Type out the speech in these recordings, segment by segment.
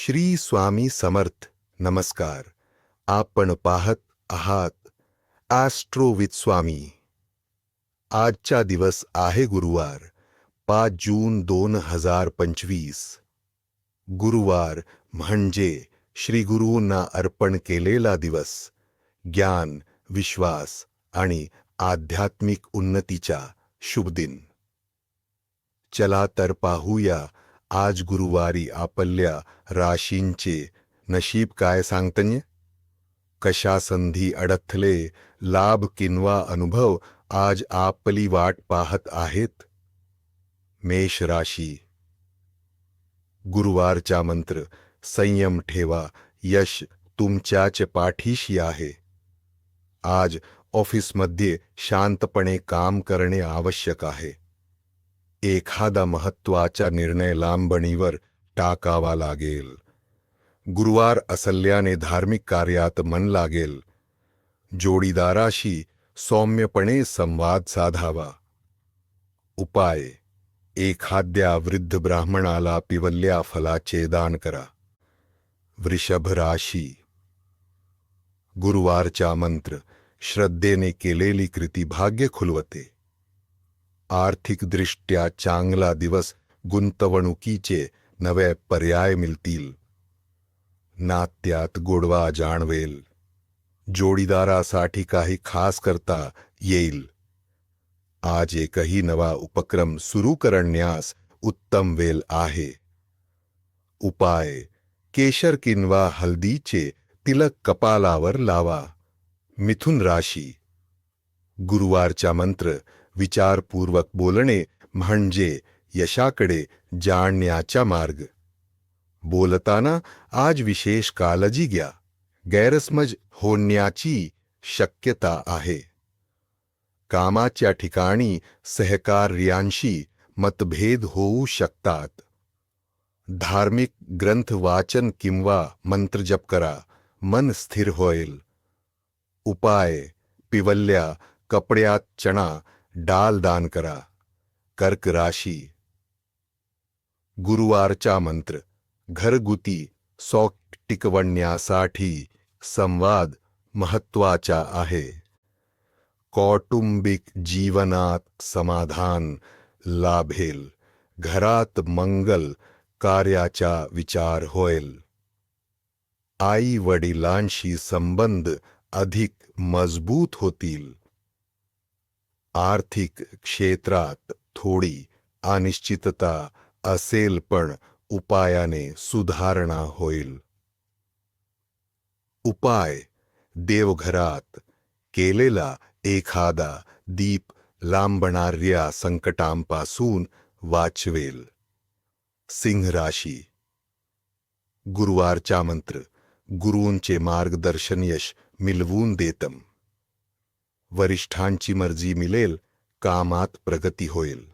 श्री स्वामी समर्थ. नमस्कार. आपण पाहत आहात ॲस्ट्रो विथ स्वामी आजचा दिवस आहे गुरुवार पाच जून दोन हजार पंचवीस. गुरुवार म्हणजे श्री गुरूंना अर्पण केलेला दिवस. ज्ञान विश्वास आणि आध्यात्मिक उन्नतीचा शुभ दिन. चला तर पाहूया आज गुरुवारी आपल्या राशींचे नशीब काय सांगतन्य? कशा संधी अडथले लाभ किंवा अनुभव आज आपली वाट पाहत आहेत? मेष राशी. गुरुवारचा मंत्र संयम ठेवा यश तुमच्याच पाठीशी आहे. आज ऑफिसमध्ये शांतपणे काम करणे आवश्यक आहे. एखादा महत्त्वाचा निर्णय लांबणीवर टाकावा लागेल. गुरुवार असल्याने धार्मिक कार्यात मन लागेल. जोडीदाराशी सौम्यपणे संवाद साधावा. उपाय. एखाद्या वृद्ध ब्राह्मणाला पिवल्या फलाचे दान करा. वृषभ राशी. गुरुवारचा मंत्र श्रद्धेने केलेली कृती भाग्य खुलवते. आर्थिकदृष्ट्या चांगला दिवस गुंतवणुकीचे नवे पर्याय मिळतील. नात्यात गोडवा जाणवेल. जोडीदारासाठी काही खास करता येईल. आज एकही नवा उपक्रम सुरू करण्यास उत्तम वेल आहे. उपाय. केशर किंवा हल्दीचे तिलक कपालावर लावा. मिथुन राशी. गुरुवारचा मंत्र विचारपूर्वक बोलणे म्हणजे यशाकडे जाणण्याचा मार्ग. बोलताना आज विशेष काळजी घ्या. गैरसमज होण्याची शक्यता आहे. कामाच्या ठिकाणी सहकार्यांशी मतभेद होऊ शकतात. धार्मिक ग्रंथ वाचन किंवा मंत्रजप करा. मन स्थिर होईल. उपाय पिवल्या कपड्यात चणा डाल दान करा कर्क राशी. गुरुवारचा मंत्र घरगुती सौक टिकवण्यासाठी संवाद महत्त्वाचा आहे. कौटुंबिक जीवनात समाधान लाभेल घरात मंगल कार्याचा विचार होईल. आई वडिलांशी संबंध अधिक मजबूत होतील. आर्थिक क्षेत्रात थोडी अनिश्चितता असेल पण उपायाने सुधारणा होईल. उपाय. देवघरात केलेला एखादा दीप लांबणाऱ्या संकटांपासून वाचवेल. सिंह राशी गुरुवारचा मंत्र. गुरूंचे मार्गदर्शन यश मिलवून देतम. वरिष्ठांची मर्जी मिळेल कामात प्रगती होईल.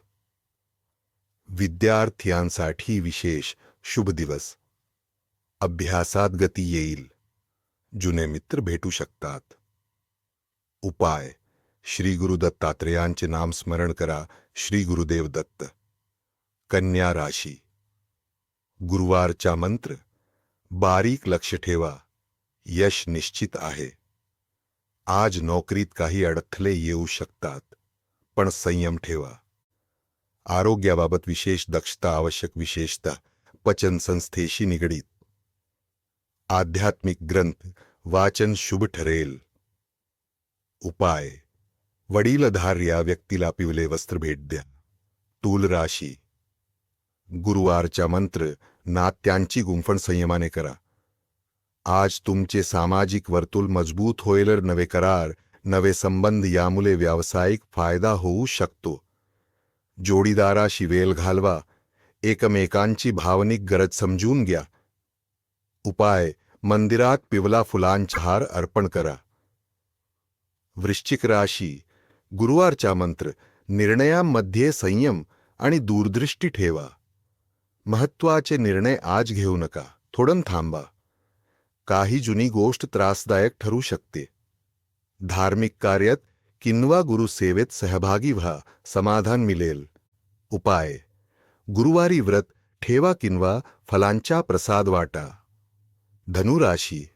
विद्यार्थ्यांसाठी विशेष शुभ दिवस. अभ्यासात गती येईल. जुने मित्र भेटू शकतात. उपाय. श्री गुरु दत्तात्रेयांचे नाम स्मरण करा श्री गुरुदेव दत्त. कन्या राशी. गुरुवारचा मंत्र. बारीक लक्ष ठेवा. यश निश्चित आहे. आज नोकरीत काही अडथळे येऊ शकतात पण संयम ठेवा. आरोग्याबाबत विशेष दक्षता आवश्यक विशेषता पचन संस्थेशी निगडीत. आध्यात्मिक ग्रंथ वाचन शुभ ठरेल. उपाय वडीलधार या व्यक्तीला पिवले वस्त्र भेट द्या. तूल राशी गुरुवारच्या मंत्र नात्यांची गुंफण संयमाने करा. आज तुमचे सामाजिक वर्तुळ मजबूत होईलर नवे करार नवे संबंध यामुळे व्यावसायिक फायदा होऊ शकतो. जोडीदाराशी वेल घालवा एकमेकांची भावनिक गरज समजून घ्या. उपाय मंदिरात पिवला फुलांचहार अर्पण करा. वृश्चिक राशी गुरुवारचा मंत्र निर्णयांमध्ये संयम आणि दूरदृष्टी ठेवा. महत्त्वाचे निर्णय आज घेऊ नका थोडं थांबा. काही जुनी गोष्ट त्रासदायक ठरू शकते. धार्मिक कार्यात किंवा गुरुसेवेत सहभागी व्हा समाधान मिळेल उपाय. गुरुवारी व्रत ठेवा किंवा फलांच्या प्रसाद वाटा. धनुराशी.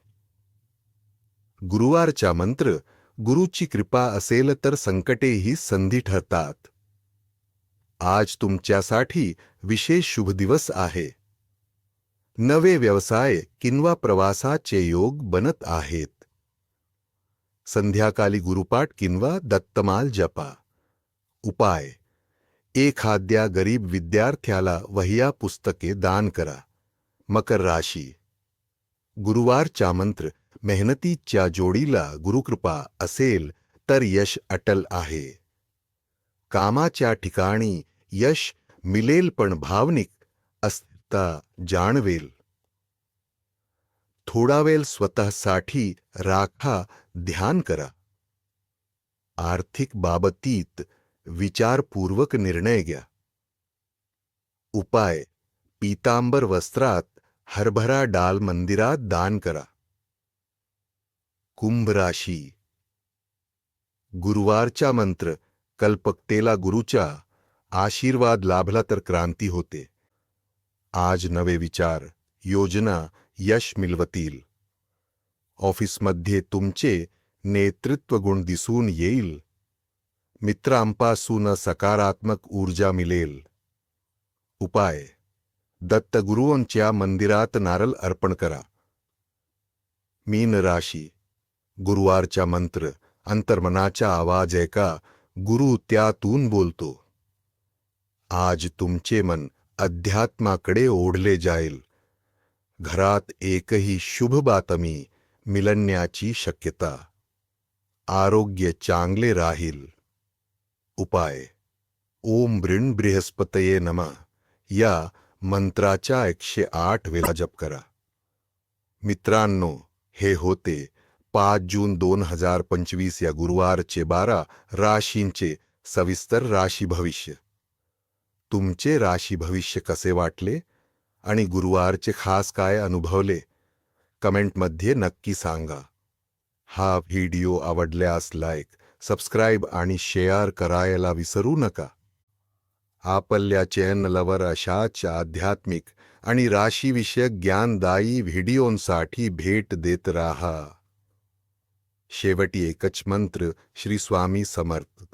गुरुवारचा मंत्र गुरुची कृपा असेल तर संकटेही संधी ठरतात. आज तुमच्यासाठी विशेष शुभ दिवस आहे. नवे व्यवसाय किंवा प्रवासाचे योग बनत आहेत. संध्याकाळी गुरुपाठ किंवा दत्तमाल जपा. उपाय. एखाद्या गरीब विद्यार्थ्याला वह्या पुस्तके दान करा. मकर राशी. गुरुवारचा मंत्र मेहनतीच्या जोडीला गुरुकृपा असेल तर यश अटल आहे. कामाच्या ठिकाणी यश मिलेल पण भावनिक अस्थिरता जाणवेल थोडा वेळ स्वतःसाठी राखा ध्यान करा। आर्थिक बाबतीत विचारपूर्वक निर्णय घ्या। उपाय, पीतांबर वस्त्रात हरभरा डाल मंदिरात दान करा। कुंभ राशी, गुरुवारचा मंत्र, कल्पकतेला गुरुचा आशीर्वाद लाभला तर क्रांती होते। आज नवे विचार योजना यश मिळवतील ऑफिसमध्ये तुमचे नेतृत्व गुण दिसून येईल. मित्रांपासून सकारात्मक ऊर्जा मिळेल. उपाय दत्तगुरूंच्या मंदिरात नारळ अर्पण करा. मीन राशी गुरुवारचा मंत्र अंतर्मनाचा आवाज ऐका गुरु त्यातून बोलतो. आज तुमचे मन अध्यात्माकडे ओढले जाईल. घरात एकही शुभ बातमी मिळण्याची शक्यता. आरोग्य चांगले राहील. उपाय. ओम ब्रिण बृहस्पतये नम. या मंत्राच्या एकशे आठ वेळा जप करा. मित्रांनो हे होते पाच जून दोन हजार पंचवीस या गुरुवारचे बारा राशींचे सविस्तर राशी भविष्य. तुमचे राशी भविष्य कसे वाटले आणि गुरुवारचे खास काय अनुभवले? कमेंटमध्ये नक्की सांगा. हा व्हिडिओ आवडल्यास लाईक सबस्क्राईब आणि शेअर करायला विसरू नका. आपल्या चॅनलवर अशाच आध्यात्मिक आणि राशीविषयक ज्ञानदायी व्हिडिओंसाठी भेट देत राहा. शेवटी एकच मंत्र श्री स्वामी समर्थ.